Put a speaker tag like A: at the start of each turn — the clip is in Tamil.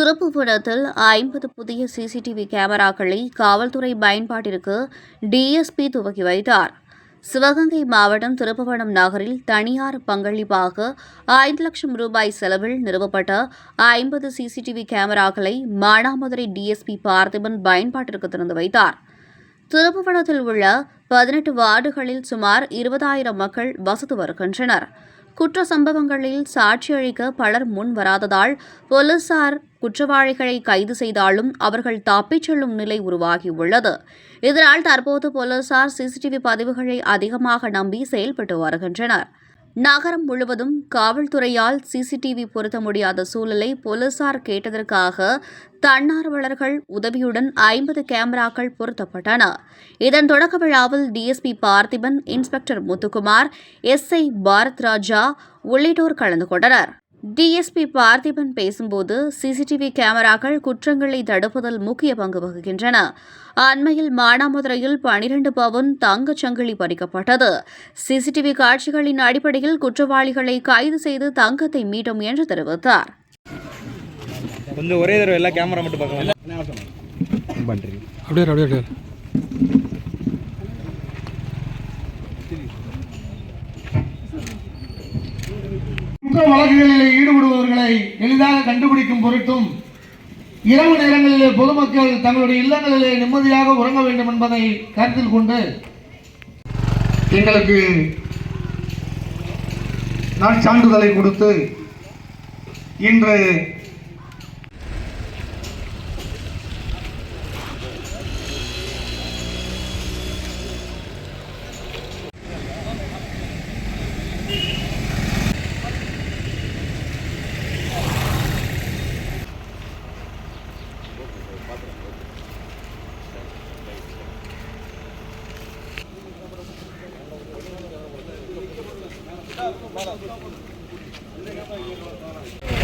A: திருப்புவனத்தில் ஐம்பது புதிய சிசிடிவி கேமராக்களை காவல்துறை பயன்பாட்டிற்கு டிஎஸ்பி துவக்கி வைத்தார். சிவகங்கை மாவட்டம் திருப்புவனம் நகரில் தனியார் பங்களிப்பாக ஐந்து லட்சம் ரூபாய் செலவில் நிறுவப்பட்ட ஐம்பது சிசிடிவி கேமராக்களை மானாமதுரை டிஎஸ்பி பார்த்திபன் பயன்பாட்டிற்கு திறந்து வைத்தார். திருப்புவனத்தில் உள்ள பதினெட்டு வார்டுகளில் சுமார் இருபதாயிரம் மக்கள் வசித்து வருகின்றனர். குற்ற சம்பவங்களில் சாட்சியளிக்க பலர் முன் வராததால் போலீசார் குற்றவாளிகளை கைது செய்தாலும் அவர்கள் தப்பிச் செல்லும் நிலை உருவாகியுள்ளது. இதனால் தற்போது போலீசார் சிசிடிவி பதிவுகளை அதிகமாக நம்பி செயல்பட்டு வருகின்றனர். நகரம் முழுவதும் காவல்துறையால் சிசிடிவி பொருத்த முடியாத சூழலை போலீசார் கேட்டதற்காக தன்னார்வலர்கள் உதவியுடன் ஐம்பது கேமராக்கள் பொருத்தப்பட்டன. இதன் தொடக்க விழாவில் DSP Parthiban inspector Muthukumar SI Bharat Raja உள்ளிட்டோர் கலந்து கொண்டனர். டிஎஸ்பி பார்த்திபன் பேசும்போது சிசிடிவி கேமராக்கள் குற்றங்களை தடுப்பதில் முக்கிய பங்கு வகிக்கின்றன. அண்மையில் மானாமதுரையில் பனிரெண்டு பவுன் தங்கச் சங்கிலி பறிக்கப்பட்டது. சிசிடிவி காட்சிகளின் அடிப்படையில் குற்றவாளிகளை கைது செய்து தங்கத்தை மீட்டோம் என்று தெரிவித்தார்.
B: கொஞ்சம் ஒரே தடவை எல்லா கேமரா மட்டும் பார்க்கலாம். பண்ணுறீங்க
C: அப்படியே அப்படியே
D: குற்ற வழக்குகளில் ஈடுபடுபவர்களை எளிதாக கண்டுபிடிக்கும் பொருட்டும் இரவு நேரங்களிலே பொதுமக்கள் தங்களுடைய இல்லங்களிலே நிம்மதியாக உறங்க வேண்டும் என்பதை கருத்தில் கொண்டு எங்களுக்கு நான் சான்றிதழை கொடுத்து இன்று Thank you.